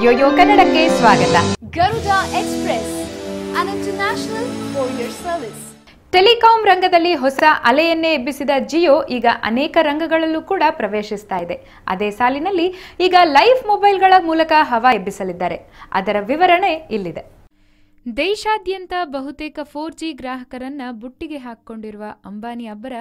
Yoyo ಕನ್ನಡಕ್ಕೆ ಸ್ವಾಗತ. Garuda express an international service telecom ರಂಗದಲ್ಲಿ ಹೊಸ ಅಲೆಯನ್ನೇ ಎಬ್ಬಿಸಿದ ಜಿಯೋ ಈಗ ಅನೇಕ ರಂಗಗಳಲ್ಲೂ ಕೂಡ ಪ್ರವೇಶಿಸ್ತಾ ಇದೆ. ಅದೇ ಸಾಲಿನಲ್ಲಿ ಈಗ ಲೈಫ್ ಮೊಬೈಲ್ಗಳ ಮೂಲಕ ಹವಾ ಎಬ್ಬಿಸಲಿದ್ದಾರೆ. ಅದರ ವಿವರಣೆ ಇಲ್ಲಿದೆ. ದೇಶಾದ್ಯಂತ ಬಹುತೇಕ ಫೋರ್ ಜಿ ಗ್ರಾಹಕರನ್ನ ಬುಟ್ಟಿಗೆ ಹಾಕಿಕೊಂಡಿರುವ ಅಂಬಾನಿ ಅಬ್ಬರ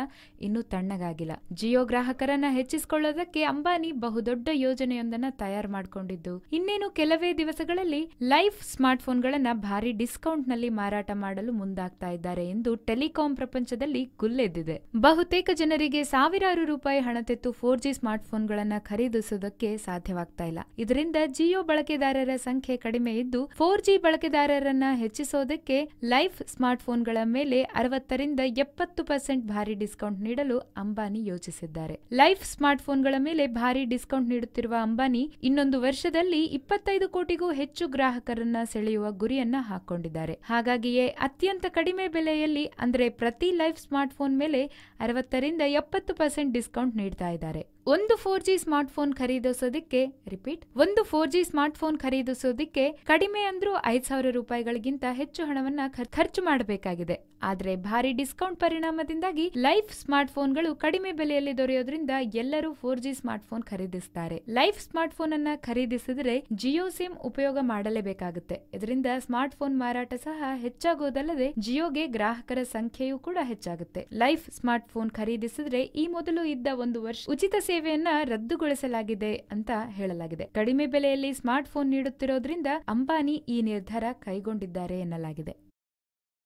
ಇನ್ನೂ ತಣ್ಣಗಾಗಿಲ್ಲ. ಜಿಯೋ ಗ್ರಾಹಕರನ್ನ ಹೆಚ್ಚಿಸಿಕೊಳ್ಳೋದಕ್ಕೆ ಅಂಬಾನಿ ಬಹುದೊಡ್ಡ ಯೋಜನೆಯೊಂದನ್ನ ತಯಾರು ಮಾಡಿಕೊಂಡಿದ್ದು. ಇನ್ನೇನು ಕೆಲವೇ ದಿವಸಗಳಲ್ಲಿ ಲೈಫ್ ಸ್ಮಾರ್ಟ್ಫೋನ್ಗಳನ್ನ ಭಾರಿ ಡಿಸ್ಕೌಂಟ್ನಲ್ಲಿ ಮಾರಾಟ ಮಾಡಲು ಮುಂದಾಗ್ತಾ ಇದ್ದಾರೆ ಎಂದು ಟೆಲಿಕಾಂ ಪ್ರಪಂಚದಲ್ಲಿ ಗುಲ್ಲೆದ್ದಿದೆ. ಬಹುತೇಕ ಜನರಿಗೆ ಸಾವಿರಾರು ರೂಪಾಯಿ ಹಣತೆತ್ತು ಫೋರ್ ಜಿ ಸ್ಮಾರ್ಟ್ಫೋನ್ಗಳನ್ನ ಖರೀದಿಸುವುದಕ್ಕೆ ಸಾಧ್ಯವಾಗ್ತಾ ಇಲ್ಲ. ಇದರಿಂದ ಜಿಯೋ ಬಳಕೆದಾರರ ಸಂಖ್ಯೆ ಕಡಿಮೆ ಇದ್ದು ಫೋರ್ ಜಿ ಬಳಕೆದಾರರನ್ನ ಹೆಚ್ಚಿಸೋದಕ್ಕೆ ಲೈಫ್ ಸ್ಮಾರ್ಟ್ಫೋನ್ಗಳ ಮೇಲೆ ಅರವತ್ತರಿಂದ ಎಪ್ಪತ್ತು ಪರ್ಸೆಂಟ್ ಭಾರಿ ಡಿಸ್ಕೌಂಟ್ ನೀಡಲು ಅಂಬಾನಿ ಯೋಚಿಸಿದ್ದಾರೆ. ಲೈಫ್ ಸ್ಮಾರ್ಟ್ಫೋನ್ಗಳ ಮೇಲೆ ಭಾರಿ ಡಿಸ್ಕೌಂಟ್ ನೀಡುತ್ತಿರುವ ಅಂಬಾನಿ ಇನ್ನೊಂದು ವರ್ಷದಲ್ಲಿ ಇಪ್ಪತ್ತೈದು ಕೋಟಿಗೂ ಹೆಚ್ಚು ಗ್ರಾಹಕರನ್ನ ಸೆಳೆಯುವ ಗುರಿಯನ್ನ ಹಾಕೊಂಡಿದ್ದಾರೆ. ಹಾಗಾಗಿಯೇ ಅತ್ಯಂತ ಕಡಿಮೆ ಬೆಲೆಯಲ್ಲಿ ಅಂದ್ರೆ ಪ್ರತಿ ಲೈಫ್ ಸ್ಮಾರ್ಟ್ಫೋನ್ ಮೇಲೆ ಅರವತ್ತರಿಂದ ಎಪ್ಪತ್ತು ಪರ್ಸೆಂಟ್ ಡಿಸ್ಕೌಂಟ್ ನೀಡ್ತಾ ಇದ್ದಾರೆ. ಒಂದು ಫೋರ್ ಜಿ ಸ್ಮಾರ್ಟ್ಫೋನ್ ಖರೀದಿಸೋದಕ್ಕೆ ರಿಪೀಟ್ ಒಂದು ಫೋರ್ ಜಿ ಸ್ಮಾರ್ಟ್ಫೋನ್ ಖರೀದಿಸೋದಕ್ಕೆ ಕಡಿಮೆ ಅಂದ್ರೂ ಐದ್ ಸಾವಿರ ರೂಪಾಯಿಗಳಿಗಿಂತ ಹೆಚ್ಚು ಹಣವನ್ನ ಖರ್ಚು ಮಾಡಬೇಕಾಗಿದೆ. ಆದ್ರೆ ಭಾರಿ ಡಿಸ್ಕೌಂಟ್ ಪರಿಣಾಮದಿಂದಾಗಿ ಲೈಫ್ ಸ್ಮಾರ್ಟ್ಫೋನ್ಗಳು ಕಡಿಮೆ ಬೆಲೆಯಲ್ಲಿ ದೊರೆಯೋದ್ರಿಂದ ಎಲ್ಲರೂ ಫೋರ್ ಜಿ ಸ್ಮಾರ್ಟ್ಫೋನ್ ಖರೀದಿಸ್ತಾರೆ. ಲೈಫ್ ಸ್ಮಾರ್ಟ್ಫೋನ್ ಅನ್ನ ಖರೀದಿಸಿದ್ರೆ ಜಿಯೋ ಸಿಮ್ ಉಪಯೋಗ ಮಾಡಲೇಬೇಕಾಗುತ್ತೆ. ಇದರಿಂದ ಸ್ಮಾರ್ಟ್ಫೋನ್ ಮಾರಾಟ ಸಹ ಹೆಚ್ಚಾಗೋದಲ್ಲದೆ ಜಿಯೋಗೆ ಗ್ರಾಹಕರ ಸಂಖ್ಯೆಯೂ ಕೂಡ ಹೆಚ್ಚಾಗುತ್ತೆ. ಲೈಫ್ ಸ್ಮಾರ್ಟ್ಫೋನ್ ಖರೀದಿಸಿದ್ರೆ ಈ ಮೊದಲು ಇದ್ದ ಒಂದು ವರ್ಷ ಉಚಿತ ಸೇವೆಯನ್ನ ರದ್ದುಗೊಳಿಸಲಾಗಿದೆ ಅಂತ ಹೇಳಲಾಗಿದೆ. ಕಡಿಮೆ ಬೆಲೆಯಲ್ಲಿ ಸ್ಮಾರ್ಟ್ ಫೋನ್ ನೀಡುತ್ತಿರೋದ್ರಿಂದ ಅಂಬಾನಿ ಈ ನಿರ್ಧಾರ ಕೈಗೊಂಡಿದ್ದಾರೆ ಎನ್ನಲಾಗಿದೆ.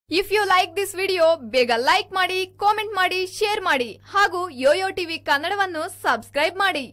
If you like this video ಬೇಗ ಲೈಕ್ ಮಾಡಿ ಕಾಮೆಂಟ್ ಮಾಡಿ ಶೇರ್ ಮಾಡಿ ಹಾಗೂ ಯೋಯೋ ಟಿವಿ ಕನ್ನಡವನ್ನು ಸಬ್ಸ್ಕ್ರೈಬ್ ಮಾಡಿ.